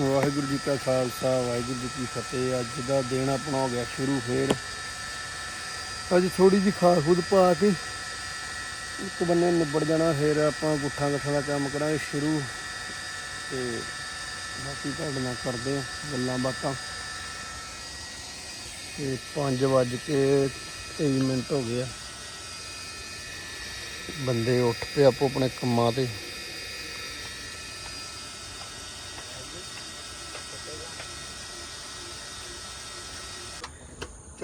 ਵਾਹਿਗੁਰੂ ਜੀ ਕਾ ਖਾਲਸਾ, ਵਾਹਿਗੁਰੂ ਜੀ ਕੀ ਫਤਿਹ। ਅੱਜ ਦਾ ਦਿਨ ਆਪਣਾ ਹੋ ਗਿਆ ਸ਼ੁਰੂ ਫੇਰ। ਅੱਜ ਥੋੜੀ ਜਿਹੀ ਖਾਦ ਖੁਦ ਪਾ ਕੇ ਇੱਕ ਬੰਨੇ ਨਿਬੜ ਜਾਣਾ, ਫਿਰ ਆਪਾਂ ਗੁੱਠਾਂ ਗੱਠਾਂ ਦਾ ਕੰਮ ਕਰਾਂਗੇ ਸ਼ੁਰੂ। ਤੇ ਬਾਕੀ ਤੁਹਾਡੇ ਨਾਲ ਕਰਦੇ ਆ ਗੱਲਾਂ ਬਾਤਾਂ। ਤੇ 5 ਵੱਜ ਕੇ 23 ਮਿੰਟ ਹੋ ਗਏ ਆ। ਬੰਦੇ ਉੱਠ ਪਏ ਆਪੋ ਆਪਣੇ ਕੰਮਾਂ ਤੇ।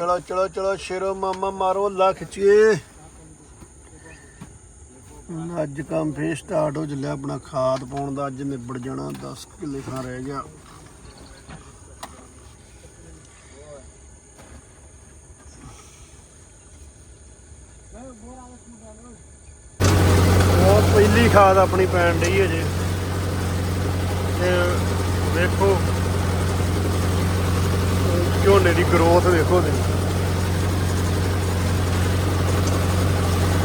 ਚਲੋ ਚਲੋ ਚਲੋ, ਸ਼ੇਰੋ ਮਾਮਾ ਮਾਰੋ ਲੱਖ ਖਿੱਚੀਏ ਅੱਜ ਕੰਮ ਫੇਰ ਸਟਾਰਟ ਹੋ ਚੱਲਿਆ ਆਪਣਾ ਖਾਦ ਪਾਉਣ ਦਾ, ਅੱਜ ਨਿਬੜ ਜਾਣਾ 10 ਕਿੱਲੇ ਥਾਂ ਰਹਿ ਗਿਆ। ਉਹ ਪਹਿਲੀ ਖਾਦ ਆਪਣੀ ਪੈਣ ਡਈ ਅਜੇ ਤੇ ਵੇਖੋ। ਝੋਨੇ ਦੀ ਗਰੋਥ ਵੇਖੋ ਤੁਸੀਂ।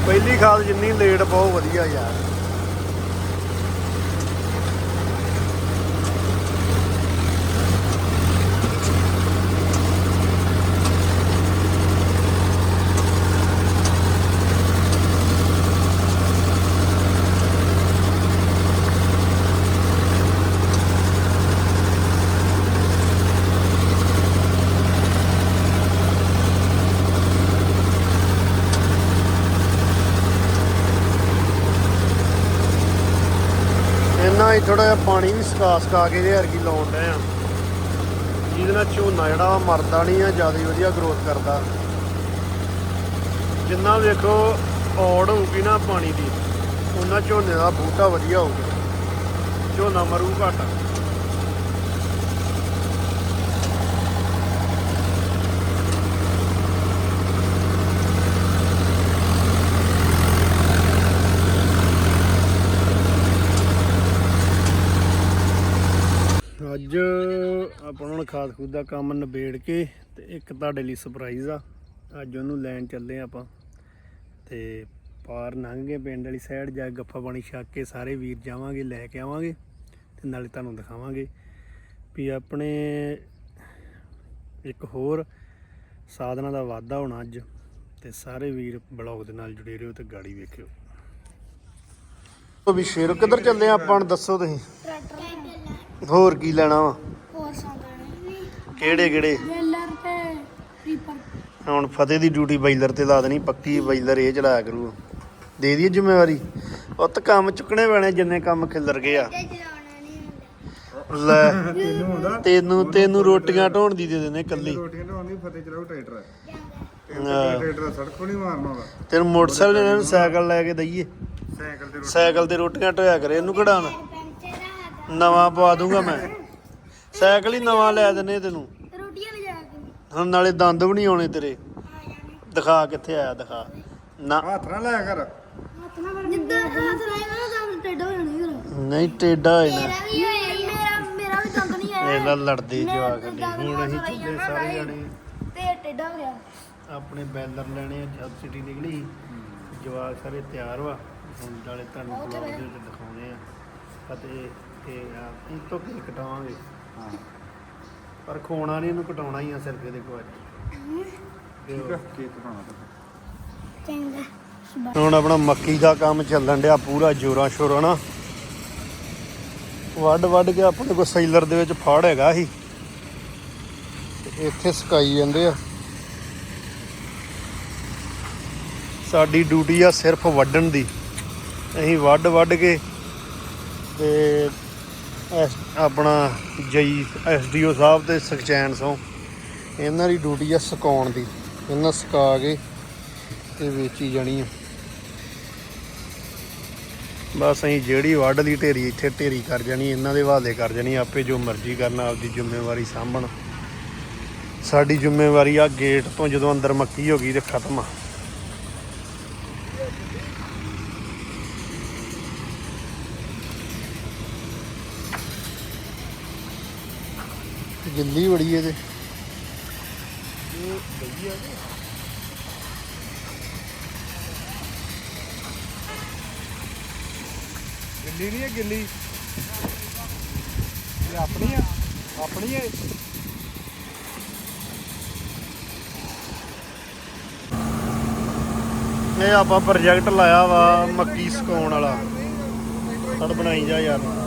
ਪਹਿਲੀ ਖਾਦ ਜਿੰਨੀ ਲੇਟ ਬਹੁਤ ਵਧੀਆ ਯਾਰ ਇੰਨਾ ਹੀ ਥੋੜਾ ਜਿਹਾ ਪਾਣੀ ਵੀ ਸਕਾ ਸਕਾ ਕੇ ਇਹਦੇ ਵਰਗੀ ਲਾਉਣ ਰਹੇ ਆ। ਜਿਹਦੇ ਨਾਲ ਝੋਨਾ ਜਿਹੜਾ ਮਰਦਾ ਨਹੀਂ ਆ, ਜ਼ਿਆਦਾ ਵਧੀਆ ਗਰੋਥ ਕਰਦਾ। ਜਿੰਨਾ ਵੇਖੋ ਔੜ ਹੋਊਗੀ ਨਾ ਪਾਣੀ ਦੀ, ਉਹਨਾਂ ਝੋਨੇ ਦਾ ਬੂਟਾ ਵਧੀਆ ਹੋਊਗਾ। ਝੋਨਾ ਮਰੂ ਘੱਟ ਅੱਜ ਆਪਾਂ ਹੁਣ ਖਾਦ ਖੂਦ ਦਾ ਕੰਮ ਨਿਬੇੜ ਕੇ ਤੇ ਇੱਕ ਤੁਹਾਡੇ ਲਈ ਸਰਪ੍ਰਾਈਜ਼ ਆ। ਅੱਜ ਉਹਨੂੰ ਲੈਣ ਚੱਲੇ ਆਪਾਂ। ਤੇ ਪਾਰ ਲੰਘ ਗਏ ਪਿੰਡ ਵਾਲੀ ਸਾਈਡ ਜਾ ਗੱਫਾ ਪਾਣੀ ਛੱਕ ਕੇ ਸਾਰੇ ਵੀਰ ਜਾਵਾਂਗੇ ਲੈ ਕੇ ਆਵਾਂਗੇ ਤੇ ਨਾਲੇ ਤੁਹਾਨੂੰ ਦਿਖਾਵਾਂਗੇ ਵੀ ਆਪਣੇ ਇੱਕ ਹੋਰ ਸਾਧਨਾਂ ਦਾ ਵਾਧਾ ਹੋਣਾ ਅੱਜ ਤੇ ਸਾਰੇ ਵੀਰ ਬਲੌਗ ਦੇ ਨਾਲ ਜੁੜੇ ਰਹੋ ਤੇ ਗਾੜੀ ਵੇਖਿਓ। ਉਹ ਵੀ ਸ਼ੇਰ ਕਿੱਧਰ ਚੱਲੇ ਆਪਾਂ? ਨੂੰ ਦੱਸੋ ਤੁਸੀਂ। ਹੋਰ ਕੀ ਲੈਣਾ ਵਾ? ਹੋਰ ਸੰਦਾਣੇ ਕਿਹੜੇ ਕਿਹੜੇ? ਵੇਲਰ ਤੇ ਰੀਪਰ ਹੁਣ ਫਤਿਹ ਦੀ ਡਿਊਟੀ ਬਾਈਲਰ ਤੇ ਲਾ ਦੇਣੀ ਪੱਕੀ ਬਾਈਲਰ ਇਹ ਚਲਾਇਆ ਕਰੂ। ਦੇ ਦਈਏ ਜ਼ਿੰਮੇਵਾਰੀ? ਉਹ ਤਾਂ ਕੰਮ ਚੁੱਕਣੇ ਪੈਣੇ ਜਿੰਨੇ ਕੰਮ ਖਿਲਰ ਗਏ ਆ। ਤੇ ਚਲਾਉਣਾ ਨਹੀਂ ਹੁੰਦਾ। ਲੈ ਤੈਨੂੰ ਹੁੰਦਾ? ਤੈਨੂੰ ਤੈਨੂੰ ਰੋਟੀਆਂ ਢੋਣ ਦੀ ਦੇ ਦੇਣੇ ਕੱਲੀ। ਰੋਟੀਆਂ ਢੋਣੀ ਫਤਿਹ ਚਲਾਉ ਟਰੈਕਟਰ। ਹਾਂ। ਟਰੈਕਟਰ ਸੜਕੋਂ ਨਹੀਂ ਮਾਰਨਾ ਉਹਦਾ ਤੈਨੂੰ ਮੋਟਰਸਾਈਕਲ ਲੈਣਾ ਨੂੰ ਸਾਈਕਲ ਲੈ ਕੇ ਦਈਏ। ਸਾਈਕਲ ਤੇ ਰੋਟੀਆਂ ਢੋਇਆ ਕਰੇ ਇਹਨੂੰ ਆ ਨਵਾਂ ਪਵਾ ਦੂੰਗਾ ਮੈਂ। ਸਾਈਕਲ ਹੀ ਨਵਾਂ ਲੈ ਦਿੰਨੇ ਤੈਨੂੰ। ਰੋਟੀਆਂ ਲਿਜਾ ਕੇ। ਹੁਣ ਨਾਲੇ ਦੰਦ ਵੀ ਨਹੀਂ ਆਉਣੇ ਤੇਰੇ। ਦਿਖਾ ਕਿੱਥੇ ਆਇਆ ਦਿਖਾ। ਨਾ। ਹੱਥ ਨਾ ਲਾਇਆ ਕਰ। ਹੱਥ ਨਾਲ ਜਿੱਦਾਂ ਹੱਥ ਲਾਏਗਾ ਨਾ ਤਾਂ ਟੇਡਾ ਹੋ ਜਾਣਾ ਫਿਰ ਨਹੀਂ ਟੇਡਾ ਹੋਏ ਨਾ ਮੇਰਾ ਵੀ ਹੋਇਆ ਮੇਰਾ ਮੇਰਾ ਵੀ ਦੰਦ ਨਹੀਂ ਆਇਆ। ਇਹਦਾ ਲੜਦੇ ਜਵਾਕ ਦੰਦ ਦੇ। ਹੁਣ ਅਸੀਂ ਝੁੱਲੇ ਸਾਰੇ। ਜਾਣੇ। ਤੇ ਟੇਡਾ ਹੋ ਗਿਆ। ਆਪਣੇ ਬੈਲਰ ਲੈਣੇ ਆ ਸਬਸਿਡੀ ਨਿਕਲੀ। ਜਵਾਕ ਸਾਰੇ ਤਿਆਰ ਵਾ। ਹੁਣ ਨਾਲੇ ਤੁਹਾਨੂੰ ਬਲੌਗ ਦੇ ਵਿੱਚ ਦਿਖਾਉਣੇ ਆ। ਅਤੇ ਤੇ ਆ ਇਹ ਤੋਂ ਕੀ ਕਟਾਵਾਂਗੇ? ਹਾਂ। ਪਰ ਖੋਣਾ ਨਹੀਂ ਇਹਨੂੰ ਕਟਾਉਣਾ ਹੀ ਆ ਸਿਰਫ ਇਹਦੇ ਕੋਲ ਠੀਕ ਹੈ ਕੇਕ ਬਣਾਉਣਾ ਤਾਂ। ਚੰਗਾ। ਹੁਣ ਆਪਣਾ ਮੱਕੀ ਦਾ ਕੰਮ ਚੱਲਣ ਡਿਆ ਪੂਰਾ ਜੋਰਾਂ ਸ਼ੋਰਾਂ ਨਾਲ। ਵੱਡ ਵੱਡ ਕੇ ਆਪਣੇ ਕੋਲ ਸੈਲਰ ਦੇ ਵਿੱਚ ਫੜ ਹੈਗਾ ਸੀ। ਤੇ ਇੱਥੇ ਸੁਕਾਈ ਜਾਂਦੇ ਆ। ਸਾਡੀ ਡਿਊਟੀ ਆ ਸਿਰਫ ਵੱਢਣ ਦੀ। ਅਸੀਂ ਵੱਢ ਵੱਢ ਕੇ ਤੇ ਆਪਣਾ ਜਈ ਐਸਡੀਓ ਸਾਹਿਬ ਤੇ ਸੁਖਚੈਨ ਸੋਂ ਇਹਨਾਂ ਦੀ ਡਿਊਟੀ ਆ ਸੁਕਾਉਣ ਦੀ। ਇਹਨਾਂ ਸੁਕਾ ਕੇ ਤੇ ਵੇਚੀ ਜਾਣੀ ਆ। ਬਸ ਅਸੀਂ ਜਿਹੜੀ ਵੱਢ ਦੀ ਢੇਰੀ ਇੱਥੇ ਢੇਰੀ ਕਰ ਜਾਣੀ, ਇਹਨਾਂ ਦੇ ਹਵਾਲੇ ਕਰ ਜਾਣੀ, ਆਪੇ ਜੋ ਮਰਜ਼ੀ ਕਰਨਾ, ਆਪਦੀ ਜ਼ਿੰਮੇਵਾਰੀ ਸਾਂਭਣ। ਸਾਡੀ ਜ਼ਿੰਮੇਵਾਰੀ ਆ ਗੇਟ ਤੋਂ ਜਦੋਂ ਅੰਦਰ ਮੱਕੀ ਹੋ ਗਈ ਤੇ ਖਤਮ ਆ। ਗਿੱਲੀ ਬੜੀ ਇਹਦੇ। ਗਿੱਲੀ ਨਹੀਂ ਹੈ, ਗਿੱਲੀ। ਇਹ ਆਪਣੀ ਆ, ਆਪਣੀ ਹੈ ਇਹ ਆਪਾਂ ਪ੍ਰੋਜੈਕਟ ਲਾਇਆ ਵਾ ਮੱਕੀ ਸੁਕਾਉਣ ਵਾਲਾ। ਸੜ ਬਣਾਈ ਜਾ ਯਾਰ।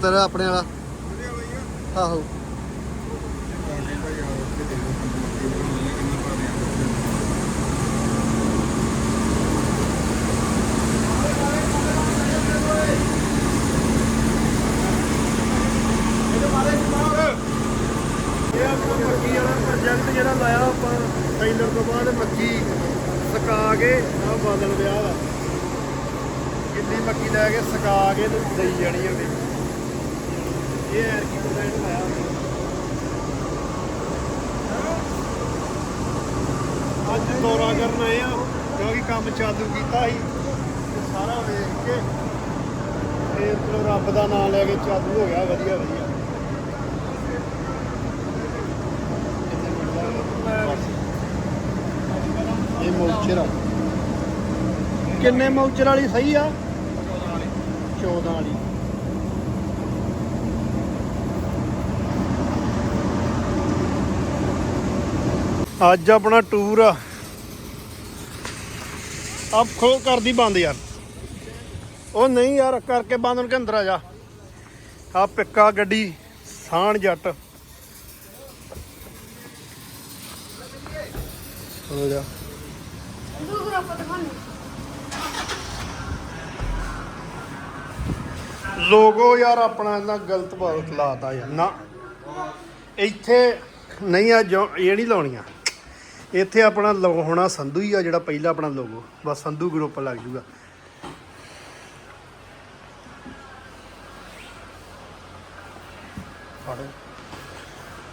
75 ਆਪਣੇ ਵਾਲਾ। ਆਹੋ। ਜਿਹੜਾ ਲਾਇਆ ਆਪਾਂ ਟ੍ਰੇਲਰ ਤੋਂ ਬਾਅਦ ਮੱਕੀ ਸਕਾ ਕੇ ਆ ਬਾਦਲ ਵਿਆਹ ਦਾ ਕਿੰਨੀ ਮੱਕੀ ਲੈ ਕੇ ਸਕਾ ਕੇ ਤੇ ਦਈ ਜਾਣੀ ਉਹਦੀ। ਇਹ ਐਰ ਕੀ ਪ੍ਰੋਜੈਕਟ ਲਾਇਆ ਅੱਜ ਦੌਰਾ ਕਰਨ ਆਏ ਆ ਕਿਉਂਕਿ ਕੰਮ ਚਾਲੂ ਕੀਤਾ ਸੀ ਤੇ ਸਾਰਾ ਵੇਖ ਕੇ ਤੇ ਚਲੋ ਰੱਬ ਦਾ ਨਾਮ ਲੈ ਕੇ ਚਾਲੂ ਹੋ ਗਿਆ, ਵਧੀਆ ਵਧੀਆ। ਇਹ ਮੌਚਰ ਆ। ਕਿੰਨੇ ਮੌਚਰ ਵਾਲੀ ਸਹੀ ਆ? 14 ਵਾਲੀ। ਅੱਜ ਆਪਣਾ ਟੂਰ ਆ। ਆਪ ਖੋ ਕਰਦੀ ਬੰਦ ਯਾਰ। ਉਹ ਨਹੀਂ ਯਾਰ, ਕਰਕੇ ਬੰਦ ਨੂੰ ਕਿ ਅੰਦਰ ਆ ਜਾ। ਆ ਪਿੱਕਾ ਗੱਡੀ ਸਾਣ ਜੱਟ। ਹੋ ਜਾ। ਲੋਗੋ ਯਾਰ ਆਪਣਾ ਇਹਨਾਂ ਗਲਤ ਬਾਤ ਲਾਤਾ ਯਾਰ। ਨਾ। ਇੱਥੇ ਨਹੀਂ ਆ ਇਹ ਨਹੀਂ ਲਾਉਣੀਆਂ। ਇੱਥੇ ਆਪਣਾ ਲੋ ਹੋਣਾ ਸੰਧੂ ਹੀ ਆ ਜਿਹੜਾ ਪਹਿਲਾ ਆਪਣਾ ਲੋਗੋ ਬਸ ਸੰਧੂ ਗਰੁੱਪ ਲੱਗ ਜੂਗਾ।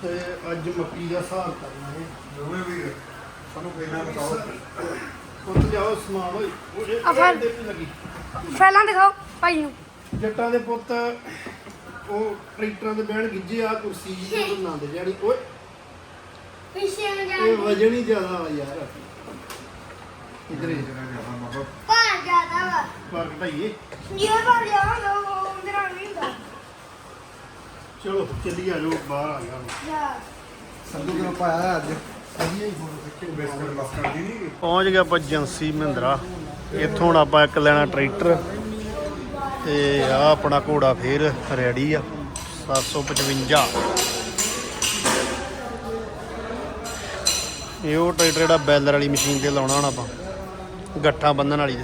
ਤੇ ਅੱਜ ਮੱਕੀ ਦਾ ਹਿਸਾਬ ਕਰਨਾ ਹੈ। ਦੋਵੇਂ ਵੀਰ ਸਾਨੂੰ ਫੇਰਾਂ ਬਤਾਓ। ਉੱਥੇ ਜਾਓ ਸਮਾਨ ਓਏ। ਉਹ ਆ ਫੜ। ਦੇ ਵੀ ਲੱਗੀ। ਫੈਲਾਂ ਦਿਖਾਓ ਭਾਈ ਨੂੰ। ਜੱਟਾਂ ਦੇ ਪੁੱਤ ਉਹ ਟਰੈਕਟਰਾਂ ਦੇ ਬਹਿਣ ਗਿੱਜੇ ਆ ਕੁਰਸੀ ਜੀ ਤੇ ਨੰਦ ਜਾਣੀ। ਓਏ ਪਿੱਛੇ ਨੂੰ ਇਹ ਵਜਨ ਹੀ ਜ਼ਿਆਦਾ ਵਾ ਯਾਰ। ਇਧਰੇ ਭਾਰ ਜ਼ਿਆਦਾ ਵਾ। ਪਰ ਘਟਾਈਏ। ਜੇ ਭਾਰ ਜ਼ਿਆਦਾ ਹੁੰਦਾ ਉਹ ਉਹਦੇ ਨਾਲ ਨਹੀਂ ਹੁੰਦਾ। ਚਲੋ ਚੱਲੀ ਆ ਜਾਓ ਬਾਹਰ ਆ ਗਿਆ। ਜਾ। ਸੰਧੂ ਗਰੁੱਪ ਆਇਆ ਅੱਜ? ਬਿਸਕਟ ਬਸ ਕਰਦੀ ਨਹੀਂ ਪਹੁੰਚ ਗਿਆ ਆਪਾਂ ਏਜੰਸੀ ਮਹਿੰਦਰਾ। ਇੱਥੋਂ ਹੁਣ ਆਪਾਂ ਇੱਕ ਲੈਣਾ ਟਰੈਕਟਰ। ਤੇ ਆ ਆਪਣਾ ਘੋੜਾ ਫੇਰ ਰੈਡੀ ਆ। 755 ਇਹ ਉਹ ਟਰੈਕਟਰ ਜਿਹੜਾ ਬੈਲਰ ਵਾਲੀ ਮਸ਼ੀਨ ਤੇ ਲਾਉਣਾ ਹੁਣ ਆਪਾਂ। ਗੱਠਾਂ ਬੰਨਣ ਵਾਲੀ ਤੇ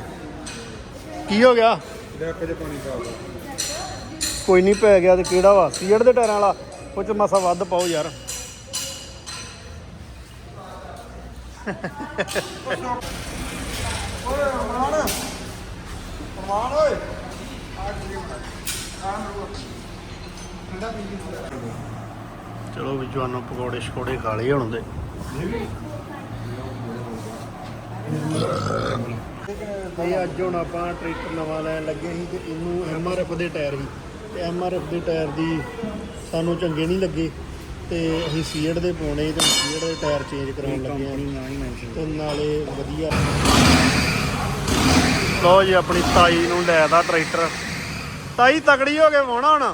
ਕੀ ਹੋ ਗਿਆ? ਡੈਕ 'ਚ ਪਾਣੀ ਪਾ ਕੋਈ ਨਹੀਂ ਪੈ ਗਿਆ ਤੇ ਕਿਹੜਾ ਵਾ? ਸੀੜ ਦੇ ਟਾਇਰਾਂ ਵਾਲਾ। ਉਹ ਚ ਮਸਾ ਵੱਧ ਪਾਓ ਯਾਰ। ਓਏ ਅਰਮਾਨ ਅਰਮਾਨ ਓਏ ਚਲੋ ਵੀ ਜਵਾਨੋ ਪਕੌੜੇ ਸ਼ਕੌੜੇ ਖਾ ਲਏ ਹੁਣ ਦੇ ਤੇ ਅੱਜ ਹੁਣ ਆਪਾਂ ਟਰੈਕਟਰ ਨਵਾਂ ਲੈਣ ਲੱਗੇ ਸੀ ਤੇ ਇਹਨੂੰ ਐਮਆਰਐਫ ਦੇ ਟਾਇਰ ਸੀ ਤੇ ਐਮਆਰਐਫ ਦੇ ਟਾਇਰ ਦੀ ਸਾਨੂੰ ਚੰਗੇ ਨਹੀਂ ਲੱਗੇ ਤੇ ਅਸੀਂ ਸੀਡ ਦੇ ਪਾਉਣੇ ਤੇ ਸੀਡ ਦੇ ਟਾਇਰ ਚੇਂਜ ਕਰਾਉਣ ਲੱਗੇ ਆ ਤੇ ਨਾਲੇ ਵਧੀਆ। ਲੋ ਜੀ ਆਪਣੀ ਤਾਈ ਨੂੰ ਲੈ ਦਾ ਟਰੈਕਟਰ। ਤਾਈ ਤਕੜੀ ਹੋ ਕੇ ਵਾਉਣਾ ਹੁਣ।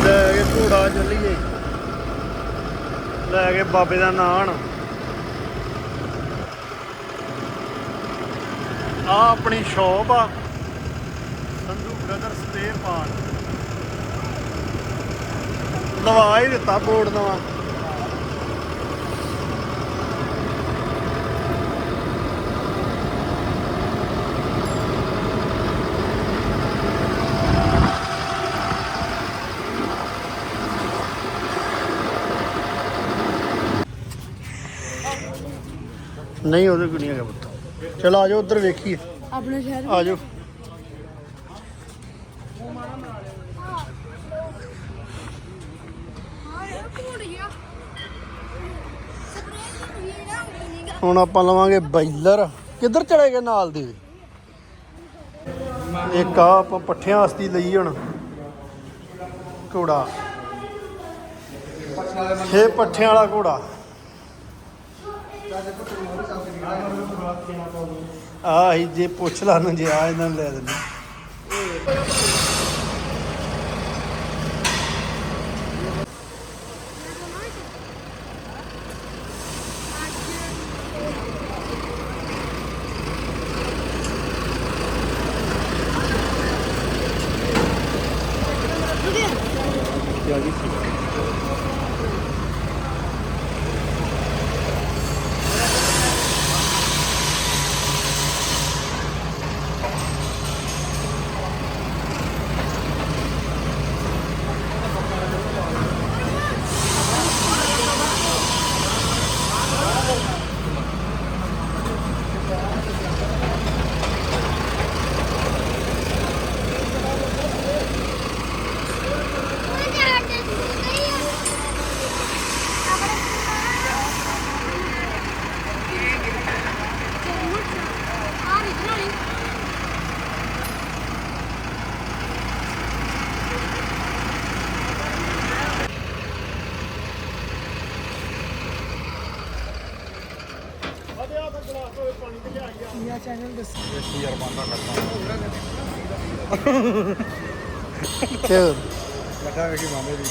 ਘੋੜਾ ਚੱਲੀਏ। ਲੈ ਕੇ ਬਾਬੇ ਦਾ ਨਾਨ ਆ ਆਪਣੀ ਸ਼ੌਪ ਆ। ਸੰਧੂ ਬ੍ਰਦਰ ਸਪੇਅਰ ਪਾਰਟ ਲਵਾ ਹੀ ਦਿੱਤਾ ਬੋਰਡ ਨਵਾਂ। ਨਹੀਂ ਉਹਦੇ ਕੋਲ ਨਹੀਂ ਹੈਗਾ ਪੁੱਤ। ਚਲ ਆ ਜਾਓ ਉਧਰ ਵੇਖੀਏ। ਆਪਣੇ ਸ਼ਹਿਰ ਆ ਜਾਓ। ਹੁਣ ਆਪਾਂ ਲਵਾਂਗੇ ਬਾਈਲਰ ਕਿੱਧਰ ਚਲੇ ਗਏ ਨਾਲ ਦੇ? ਇੱਕ ਆ ਆਪਾਂ ਪੱਠਿਆਂ ਵਾਸਤੇ ਲਈ ਹੁਣ। ਘੋੜਾ। ਇਹ ਪੱਠਿਆਂ ਵਾਲਾ ਘੋੜਾ। ਆ ਹੀ ਜੇ ਪੁੱਛ ਲਾ ਨੂੰ ਜੇ ਆ ਇਹਨਾਂ ਨੂੰ ਲੈ ਦਿੰਦੇ ਚਲ ਲੱਗਾ ਵੇਖੀ ਮਾਮੇ ਦੀ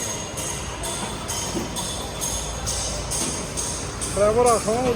ਡਰਾਈਵਰ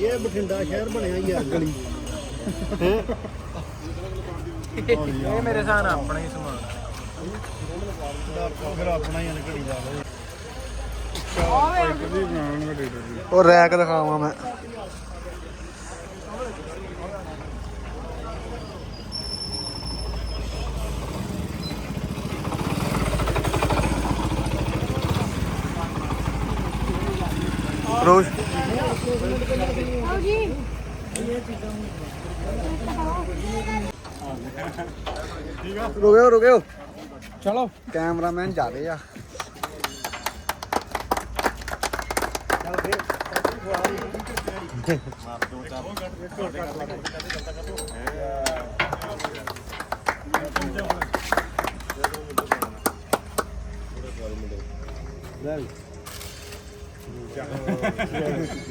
ਇਹ ਬਠਿੰਡਾ ਸ਼ਹਿਰ ਬਣਿਆ ਯਾਰ ਗਲੀ। ਇਹ ਮੇਰੇ ਸਾਹ ਨਾਲ ਆਪਣਾ ਹੀ ਸਮਾਨ ਫਿਰ ਆਪਣਾ ਹੀ ਇੱਕ ਦੀ। ਉਹ ਰੈਕ ਦਿਖਾਵਾਂ ਮੈਂ। ਰੁਕਿਓ ਰੁਕਿਓ। ਚਲੋ। ਕੈਮਰਾਮੈਨ ਜਾ ਰਹੇ ਆ।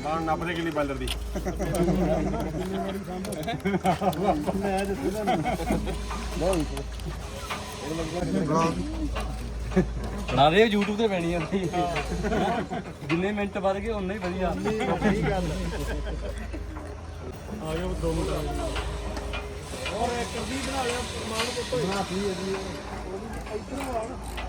ਮਾਨ ਨੱਪਦੇ ਕਿੰਨੀ ਬਾਲਰ ਦੀ? ਬਣਾ ਦੇ YouTube ਤੇ ਪੈਣੀ ਆ ਜਿੰਨੇ ਮਿੰਟ ਵੱਧ ਗਏ ਉਨੇ ਹੀ ਵਧੀਆ। ਸਹੀ ਗੱਲ ਆਇਓ ਦੋ ਮਿੰਟ ਔਰ ਇੱਕ ਦੀ ਬਣਾ ਲਿਆ ਮਾਨ ਪੁੱਤੋ ਬਣਾ ਪਲੀ ਇੱਧਰ ਆ।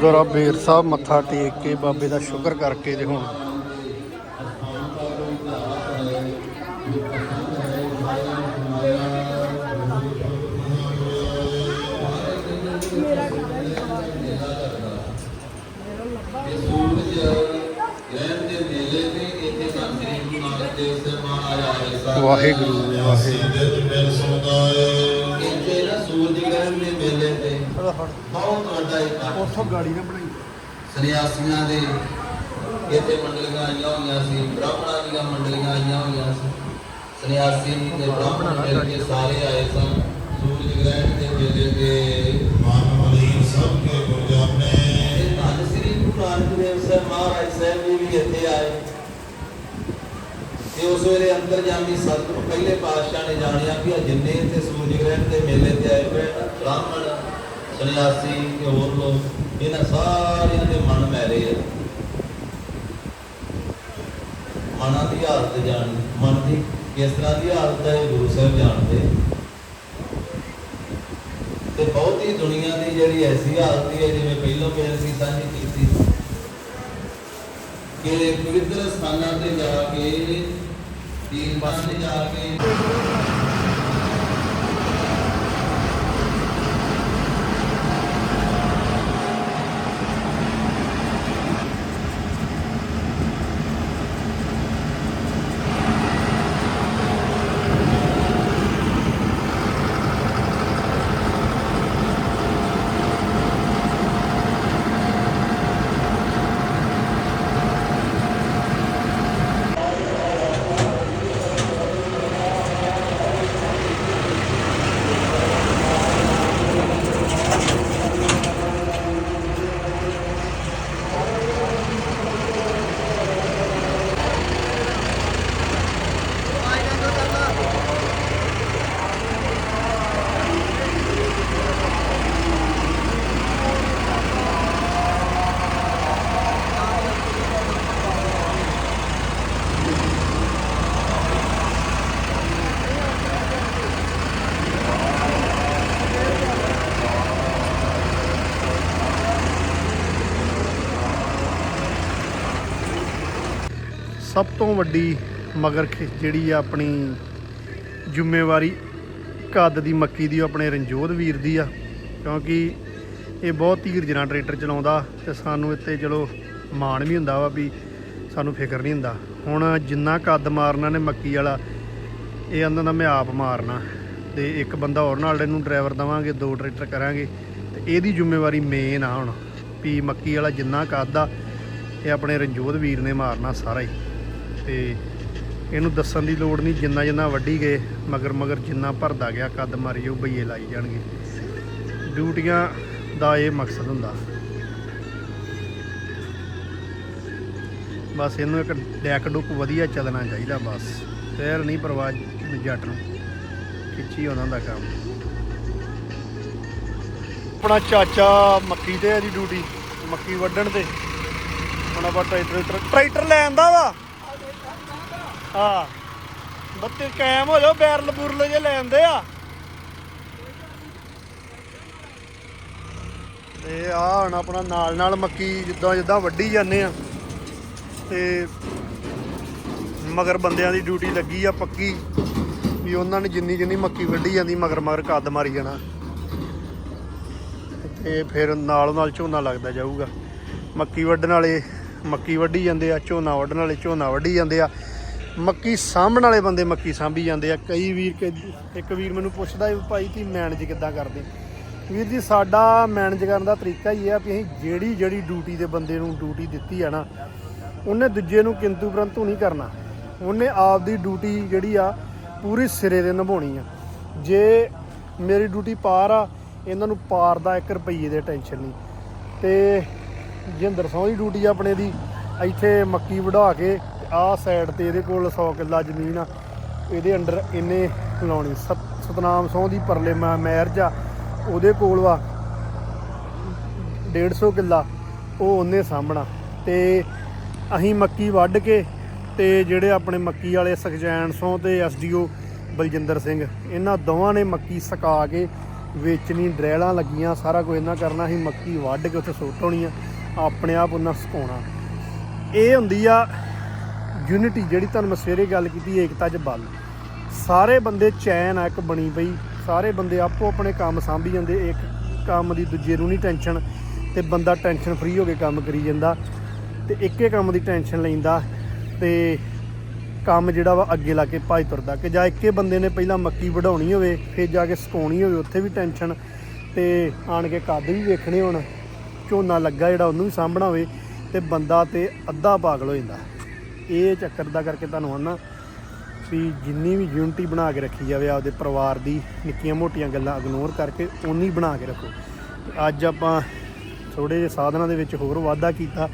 ਗੁਰਦੁਆਰਾ ਬੇਰ ਸਾਹਿਬ ਮੱਥਾ ਟੇਕ ਕੇ ਬਾਬੇ ਦਾ ਸ਼ੁਕਰ ਕਰਕੇ ਤੇ ਹੁਣ ਵਾਹਿਗੁਰੂ ਵਾਹਿਗੁਰੂ। ਬਹੁਤ ਵੱਡਾ ਇਕੱਠ ਉੱਥੋਂ ਗਾੜੀ ਨਾ ਬਣਾਈ। ਸੰਨਿਆਸੀਆਂ ਦੇ ਇੱਥੇ ਮੰਡਲੀਆਂ ਆਈਆਂ ਹੋਈਆਂ ਸੀ ਬ੍ਰਾਹਮਣਾਂ ਦੀਆਂ ਮੰਡਲੀਆਂ ਆਈਆਂ ਹੋਈਆਂ ਸੀ। ਸੰਨਿਆਸੀ ਤੇ ਬ੍ਰਾਹਮਣ ਮਿਲ ਕੇ ਸਾਰੇ ਆਏ ਸਨ। ਸੂਰਜ ਗ੍ਰਹਿਣ ਦੇ ਮੇਲੇ ਤੇ ਮਾਨਵਲੀਨ ਸਭ ਕੇ ਗੁਰਜਾਨੇ। ਤੇ ਧੰਨ ਸ੍ਰੀ ਗੁਰੂ ਨਾਨਕ ਦੇਵ ਸਾਹਿਬ ਮਹਾਰਾਜ ਸਾਹਿਬ ਜੀ ਵੀ ਇੱਥੇ ਆਏ। ਤੇ ਉਸ ਵੇਲੇ ਅੰਤਰਜਾਮੀ ਸਤਿਗੁਰੂ ਪਹਿਲੇ ਪਾਤਸ਼ਾਹ ਨੇ ਜਾਣਿਆ ਕਿ ਇਹ ਜਿੰਨੇ ਇੱਥੇ ਸੂਰਜ ਗ੍ਰਹਿਣ ਦੇ ਮੇਲੇ ਤੇ ਆਏ ਹੋਏ ਨੇ ਬ੍ਰਾਹਮਣ ਸੰਨਿਆਸੀ ਤੇ ਹੋਰ ਲੋਕ, ਇਹਨਾਂ ਸਾਰਿਆਂ ਦੇ ਮਨ ਮੈਲੇ ਆ। ਮਨਾਂ ਦੀ ਹਾਲਤ ਜਾਣ, ਮਨ ਦੀ, ਕਿਸ ਤਰ੍ਹਾਂ ਦੀ ਹਾਲਤ ਹੈ ਗੁਰੂ ਸਾਹਿਬ ਜਾਣਦੇ। ਤੇ ਬਹੁਤੀ ਦੁਨੀਆ ਦੀ ਜਿਹੜੀ ਐਸੀ ਹਾਲਤ ਹੈ ਜਿਵੇਂ ਪਹਿਲਾਂ ਮੈਂ ਅਸੀਂ ਸਾਂਝੀ ਕੀਤੀ। ਕਿ ਪਵਿੱਤਰ ਸਥਾਨਾਂ ਤੇ ਜਾ ਕੇ ਤੀਰਥਾਂ ਜਾ ਕੇ ਸਭ ਤੋਂ ਵੱਡੀ ਮਗਰ ਜਿਹੜੀ ਆ ਆਪਣੀ ਜ਼ਿੰਮੇਵਾਰੀ ਕੱਦ ਦੀ, ਮੱਕੀ ਦੀ, ਉਹ ਆਪਣੇ ਰਣਜੋਤ ਵੀਰ ਦੀ ਆ। ਕਿਉਂਕਿ ਇਹ ਬਹੁਤ ਧੀਰ ਨਾਲ ਟਰੈਕਟਰ ਚਲਾਉਂਦਾ ਤੇ ਸਾਨੂੰ ਇੱਥੇ ਚਲੋ ਮਾਣ ਵੀ ਹੁੰਦਾ ਵਾ ਵੀ ਸਾਨੂੰ ਫਿਕਰ ਨਹੀਂ ਹੁੰਦਾ। ਹੁਣ ਜਿੰਨਾ ਕੱਦ ਮਾਰਨਾ ਨੇ ਮੱਕੀ ਵਾਲਾ, ਇਹ ਆਂਦਾ ਦਾ ਮੈਂ ਆਪ ਮਾਰਨਾ। ਤੇ ਇੱਕ ਬੰਦਾ ਹੋਰ ਨਾਲ ਇਹਨੂੰ ਡਰਾਈਵਰ ਦਵਾਂਗੇ, ਦੋ ਟਰੈਕਟਰ ਕਰਾਂਗੇ, ਤੇ ਇਹਦੀ ਜ਼ਿੰਮੇਵਾਰੀ ਮੇਨ ਆ ਹੁਣ, ਵੀ ਮੱਕੀ ਵਾਲਾ ਜਿੰਨਾ ਕੱਦ ਆ, ਇਹ ਆਪਣੇ ਰਣਜੋਤ ਵੀਰ ਨੇ ਮਾਰਨਾ ਸਾਰਾ ਹੀ। ਤੇ ਇਹਨੂੰ ਦੱਸਣ ਦੀ ਲੋੜ ਨਹੀਂ, ਜਿੰਨਾ ਜਿੰਨਾ ਵੱਢੀ ਗਏ, ਮਗਰ ਮਗਰ ਜਿੰਨਾ ਭਰਦਾ ਗਿਆ, ਕੱਦ ਮਾਰੀ ਉਹ ਬਈਏ ਲਾਈ ਜਾਣਗੇ। ਡਿਊਟੀਆਂ ਦਾ ਇਹ ਮਕਸਦ ਹੁੰਦਾ। ਬਸ ਇਹਨੂੰ ਇੱਕ ਡੈਕ ਡੁੱਕ ਵਧੀਆ ਚੱਲਣਾ ਚਾਹੀਦਾ, ਬਸ। ਫੇਰ ਨਹੀਂ ਪਰਵਾਹ ਜੱਟ ਨੂੰ। ਖਿੱਚੀ ਉਹਨਾਂ ਦਾ ਕੰਮ। ਆਪਣਾ ਚਾਚਾ ਮੱਕੀ ਤੇ ਆ ਦੀ ਡਿਊਟੀ, ਮੱਕੀ ਵੱਢਣ ਤੇ। ਹੁਣ ਆਪਾਂ ਟਰੈਕਟਰ, ਟਰੈਕਟਰ- ਟਰੈਕਟਰ ਲੈ ਆਂਦਾ ਵਾ। ਹਾਂ। ਬੱਤੇ ਕਾਇਮ ਹੋ ਜਾਓ, ਬੈਰਲ ਬੁਰਲ ਜੇ ਲੈ ਆਂਦੇ ਆ। ਤੇ ਆ ਹੁਣ ਆਪਣਾ ਨਾਲ ਨਾਲ ਮੱਕੀ ਜਿੱਦਾਂ ਜਿੱਦਾਂ ਵੱਢੀ ਜਾਂਦੇ ਆ। ਤੇ ਮਗਰ ਬੰਦਿਆਂ ਦੀ ਡਿਊਟੀ ਲੱਗੀ ਆ ਪੱਕੀ, ਵੀ ਉਹਨਾਂ ਨੇ ਜਿੰਨੀ ਜਿੰਨੀ ਮੱਕੀ ਵੱਢੀ ਜਾਂਦੀ, ਮਗਰ ਮਗਰ ਕੱਦ ਮਾਰੀ ਜਾਣਾ। ਤੇ ਫਿਰ ਨਾਲ ਨਾਲ ਝੋਨਾ ਲੱਗਦਾ ਜਾਊਗਾ। ਮੱਕੀ ਵੱਢਣ ਵਾਲੇ ਮੱਕੀ ਵੱਢੀ ਜਾਂਦੇ ਆ, ਝੋਨਾ ਵੱਢਣ ਵਾਲੇ ਝੋਨਾ ਵੱਢੀ ਜਾਂਦੇ ਆ। ਮੱਕੀ ਸਾਂਭਣ ਵਾਲੇ ਬੰਦੇ ਮੱਕੀ ਸਾਂਭੀ ਜਾਂਦੇ ਆ। ਕਈ ਵੀਰ ਕਿ, ਇੱਕ ਵੀਰ ਮੈਨੂੰ ਪੁੱਛਦਾ ਵੀ ਭਾਈ ਤੁਸੀਂ ਮੈਨੇਜ ਕਿੱਦਾਂ ਕਰਦੇ? ਵੀਰ ਜੀ, ਸਾਡਾ ਮੈਨੇਜ ਕਰਨ ਦਾ ਤਰੀਕਾ ਹੀ ਇਹ ਆ ਵੀ ਅਸੀਂ ਜਿਹੜੀ ਜਿਹੜੀ ਡਿਊਟੀ ਦੇ ਬੰਦੇ ਨੂੰ ਡਿਊਟੀ ਦਿੱਤੀ ਆ ਨਾ, ਉਹਨੇ ਦੂਜੇ ਨੂੰ ਕਿੰਤੂ ਪਰੰਤੂ ਨਹੀਂ ਕਰਨਾ। ਉਹਨੇ ਆਪ ਦੀ ਡਿਊਟੀ ਜਿਹੜੀ ਆ, ਪੂਰੀ ਸਿਰੇ ਦੇ ਨਿਭਾਉਣੀ ਆ। ਜੇ ਮੇਰੀ ਡਿਊਟੀ ਪਾਰ ਆ, ਇਹਨਾਂ ਨੂੰ ਪਾਰ ਦਾ 1 ਰੁਪਈਏ ਦੇ ਟੈਨਸ਼ਨ ਨਹੀਂ। ਤੇ ਜਿੰਦਰ ਸਿੰਘ ਦੀ ਡਿਊਟੀ ਆ ਆਪਣੇ ਦੀ, ਇੱਥੇ ਮੱਕੀ ਵਢਾ ਕੇ ਆਹ ਸਾਈਡ ਤੇ ਇਹਦੇ ਕੋਲ 100 ਕਿੱਲਾ ਜ਼ਮੀਨ ਆ। ਇਹਦੇ ਅੰਡਰ ਇਹਨੇ ਲਾਉਣੀ। ਸਤ- ਸਤਨਾਮ ਸਿੰਘ ਦੀ ਪਰਲੇ ਮਾ ਮੈਰਜ ਆ। ਉਹਦੇ ਕੋਲ ਵਾ 150 ਕਿੱਲਾ। ਉਹ ਉਹਨੇ ਸਾਂਭਣਾ। ਤੇ ਅਸੀਂ ਮੱਕੀ ਵੱਢ ਕੇ ਤੇ ਜਿਹੜੇ ਆਪਣੇ ਮੱਕੀ ਵਾਲੇ ਸੁਖਜੈਨ ਸੋਂ ਤੇ ਐਸਡੀਓ ਬਲਜਿੰਦਰ ਸਿੰਘ, ਇਹਨਾਂ ਦੋਵਾਂ ਨੇ ਮੱਕੀ ਸੁਕਾ ਕੇ ਵੇਚਣੀ, ਡਰੈਲਾਂ ਲੱਗੀਆਂ। ਸਾਰਾ ਕੁਝ ਇਹਨਾਂ ਕਰਨਾ ਅਸੀਂ ਮੱਕੀ ਵੱਢ ਕੇ ਉੱਥੇ ਸੁੱਟ ਹੋਣੀ ਆ। ਆਪਣੇ ਆਪ ਉਹਨਾਂ ਸੁਕਾਉਣਾ। ਇਹ ਹੁੰਦੀ ਆ ਯੂਨਿਟੀ ਜਿਹੜੀ ਤੁਹਾਨੂੰ ਮੈਂ ਸਵੇਰੇ ਗੱਲ ਕੀਤੀ, ਏਕਤਾ 'ਚ ਬਲ। ਸਾਰੇ ਬੰਦੇ ਚੈਨ ਆ, ਇੱਕ ਬਣੀ ਪਈ। ਸਾਰੇ ਬੰਦੇ ਆਪੋ ਆਪਣੇ ਕੰਮ ਸਾਂਭੀ ਜਾਂਦੇ, ਇੱਕ ਕੰਮ ਦੀ ਦੂਜੇ ਨੂੰ ਨਹੀਂ ਟੈਨਸ਼ਨ ਤੇ ਬੰਦਾ ਟੈਨਸ਼ਨ ਫ੍ਰੀ ਹੋ ਕੇ ਕੰਮ ਕਰੀ ਜਾਂਦਾ, ਤੇ ਇੱਕੇ ਕੰਮ ਦੀ ਟੈਨਸ਼ਨ ਲੈਂਦਾ, ਤੇ ਕੰਮ ਜਿਹੜਾ ਵਾ ਅੱਗੇ ਲਾ ਕੇ ਭੱਜ ਤੁਰਦਾ, ਕਿ ਜਾਂ ਇੱਕੇ ਬੰਦੇ ਨੇ ਪਹਿਲਾਂ ਮੱਕੀ ਵਢਾਉਣੀ ਹੋਵੇ, ਫਿਰ ਜਾ ਕੇ ਸੁਕਾਉਣੀ ਹੋਵੇ, ਉੱਥੇ ਵੀ ਟੈਨਸ਼ਨ ਤੇ ਆਣ ਕੇ ਕੱਦ ਵੀ ਵੇਖਣੇ ਹੋਣ, ਝੋਨਾ ਲੱਗਾ ਜਿਹੜਾ ਉਹਨੂੰ ਵੀ ਸਾਂਭਣਾ ਹੋਵੇ, ਤੇ ਬੰਦਾ ਤੇ ਅੱਧਾ ਪਾਗਲ ਹੋ ਜਾਂਦਾ। ਇਹ ਚੱਕਰ ਦਾ ਕਰਕੇ ਤੁਹਾਨੂੰ ਆਨਾ ਵੀ ਜਿੰਨੀ ਵੀ ਯੂਨਿਟੀ ਬਣਾ ਕੇ ਰੱਖੀ ਜਾਵੇ ਆਪਦੇ ਪਰਿਵਾਰ ਦੀ, ਨਿੱਕੀਆਂ ਮੋਟੀਆਂ ਗੱਲਾਂ ਇਗਨੋਰ ਕਰਕੇ ਉਨੀ ਬਣਾ ਕੇ ਰੱਖੋ। ਤੇ ਅੱਜ ਆਪਾਂ ਥੋੜੇ ਜਿਹੇ ਸਾਧਨਾਂ ਦੇ ਵਿੱਚ ਹੋਰ ਵਾਧਾ ਕੀਤਾ,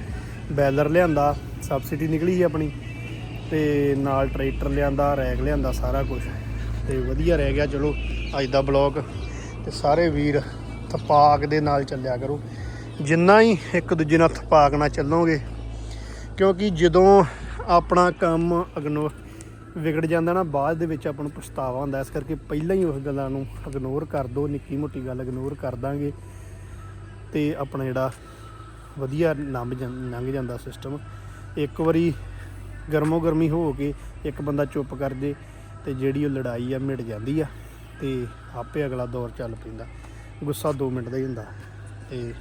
ਬੈਲਰ ਲਿਆਂਦਾ ਸਬਸਿਡੀ ਨਿਕਲੀ ਆਪਣੀ ਤੇ ਨਾਲ ਟਰੈਕਟਰ ਲਿਆਂਦਾ ਰੈਕ ਲਿਆਂਦਾ, ਸਾਰਾ ਕੁਝ ਤੇ ਵਧੀਆ ਰਹਿ ਗਿਆ, ਚਲੋ ਅੱਜ ਦਾ ਬਲੌਗ ਤੇ ਸਾਰੇ ਵੀਰ ਥਪਾਕ ਦੇ ਨਾਲ ਚੱਲਿਆ ਕਰੋ। ਜਿੰਨਾ ਹੀ ਇੱਕ ਦੂਜੇ ਨਾਲ ਥਪਾਕ ਨਾਲ ਚੱਲੋਗੇ, ਕਿਉਂਕਿ ਜਦੋਂ ਆਪਣਾ ਕੰਮ ਇਗਨੋਰ ਵਿਗੜ ਜਾਂਦਾ ਨਾ, ਬਾਅਦ ਦੇ ਵਿੱਚ ਆਪਾਂ ਨੂੰ ਪਛਤਾਵਾ ਹੁੰਦਾ। ਇਸ ਕਰਕੇ ਪਹਿਲਾਂ ਹੀ ਉਸ ਗੱਲਾਂ ਨੂੰ ਇਗਨੋਰ ਕਰ ਦਿਓ ਨਿੱਕੀ ਮੋਟੀ ਗੱਲ ਇਗਨੋਰ ਕਰ ਦਾਂਗੇ। ਤੇ ਆਪਣਾ ਜਿਹੜਾ ਵਧੀਆ ਲੰਬ ਜਾਂ- ਲੰਘ ਜਾਂਦਾ ਸਿਸਟਮ ਇੱਕ ਵਾਰੀ ਗਰਮੋ ਗਰਮੀ ਹੋ ਕੇ ਇੱਕ ਬੰਦਾ ਚੁੱਪ ਕਰ ਜੇ ਤੇ ਜਿਹੜੀ ਉਹ ਲੜਾਈ ਆ, ਮਿਟ ਜਾਂਦੀ ਆ ਤੇ ਆਪੇ ਅਗਲਾ ਦੌਰ ਚੱਲ ਪੈਂਦਾ। ਗੁੱਸਾ 2 ਮਿੰਟ ਦਾ ਹੀ ਹੁੰਦਾ। ਤੇ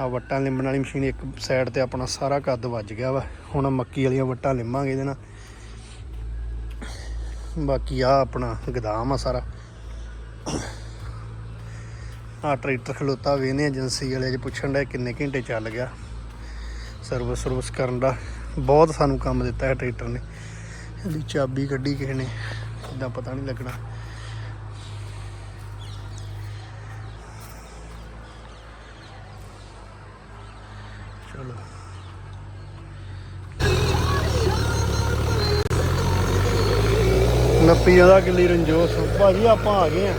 ਆ ਵੱਟਾਂ ਲਿੰਬਣ ਵਾਲੀ ਮਸ਼ੀਨ ਇੱਕ ਸਾਈਡ ਤੇ ਆਪਣਾ ਸਾਰਾ ਕੱਦ ਵੱਜ ਗਿਆ ਵਾ। ਹੁਣ ਮੱਕੀ ਵਾਲੀਆਂ ਵੱਟਾਂ ਲਿੰਮਾਂਗੇ ਇਹਦੇ ਨਾਲ। ਬਾਕੀ ਆ ਆਪਣਾ ਗਦਾਮ ਆ ਸਾਰਾ। ਆ ਟਰੈਕਟਰ ਖਲੋਤਾ ਵੇਨੇ ਏਜੰਸੀ ਵਾਲੇ ਜੇ ਪੁੱਛਣ ਦਾ ਕਿੰਨੇ ਘੰਟੇ ਚੱਲ ਗਿਆ। ਸਰਵਿਸ ਸਰਵਿਸ ਕਰਨ ਦਾ ਬਹੁਤ ਸਾਨੂੰ ਕੰਮ ਦਿੱਤਾ ਹੈ ਟਰੈਕਟਰ ਨੇ। ਇਹਦੀ ਚਾਬੀ ਕੱਢੀ ਕਿਸੇ ਨੇ ਇਦਾਂ ਪਤਾ ਨਹੀਂ ਲੱਗਣਾ। ਚਲੋ ਨੱਪੀ ਉਹਦਾ ਕਿੱਲੀ ਰੰਜੋਸ ਭਾਜੀ ਆਪਾਂ ਆ ਗਏ ਆ।